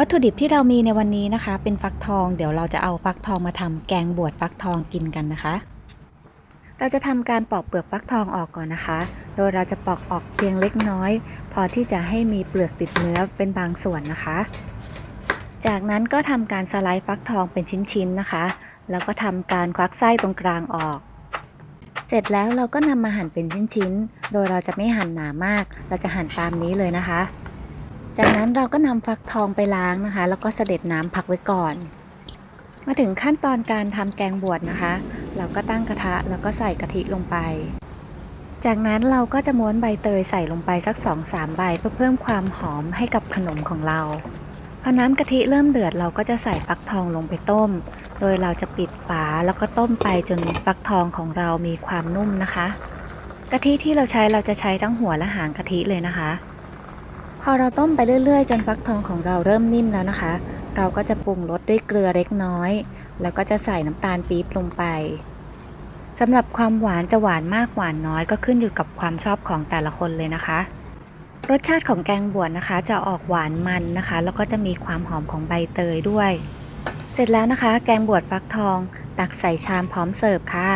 วัตถุดิบที่เรามีในวันนี้นะคะ เป็นฟักทอง เดี๋ยวเราจะเอาฟักทองมาทำแกงบวชฟักทองกินกันนะคะ เราจะทำการปอกเปลือกฟักทองออกก่อนนะคะ โดยเราจะปอกออกเพียงเล็กน้อย พอที่จะให้มีเปลือกติดเนื้อเป็นบางส่วนนะคะ จากนั้นก็ทำการสไลด์ฟักทองเป็นชิ้นๆนะคะ แล้วก็ทำการควักไส้ตรงกลางออก เสร็จแล้วเราก็นำมาหั่นเป็นชิ้นๆ โดยเราจะไม่หั่นหนามาก เราจะหั่นตามนี้เลยนะคะ จากนั้นเราก็นำฟักทองไปล้างนะคะ แล้วก็เสด็จน้ำพักไว้ก่อน มาถึงขั้นตอนการทำแกงบวชนะคะ เราก็ตั้งกระทะแล้วก็ใส่กะทิลงไป จากนั้นเราก็จะม้วนใบเตยใส่ลงไปสัก 2-3 ใบเพื่อเพิ่มความหอมให้กับขนมของเราพอน้ำกะทิเริ่มเดือดเราก็จะใส่ฟักทองลงไปต้ม โดยเราจะปิดฝาแล้วก็ต้มไปจนฟักทองของเรามีความนุ่มนะคะ กะทิที่เราใช้เราจะใช้ทั้งหัวและหางกะทิเลยนะคะ พอเราต้มไปเรื่อยๆ จนฟักทองของเราเริ่มนิ่มแล้วนะคะ เราก็จะปรุงรสด้วยเกลือเล็กน้อย แล้วก็จะใส่น้ำตาลปี๊บลงไปสำหรับความหวานจะหวานมากหวานน้อยก็ขึ้นอยู่กับความชอบของแต่ละคนเลยนะคะ รสชาติของแกงบวชนะคะ จะออกหวานมันนะคะ แล้วก็จะมีความหอมของใบเตยด้วย เสร็จแล้วนะคะ แกงบวชฟักทอง ตักใส่ชามพร้อมเสิร์ฟค่ะ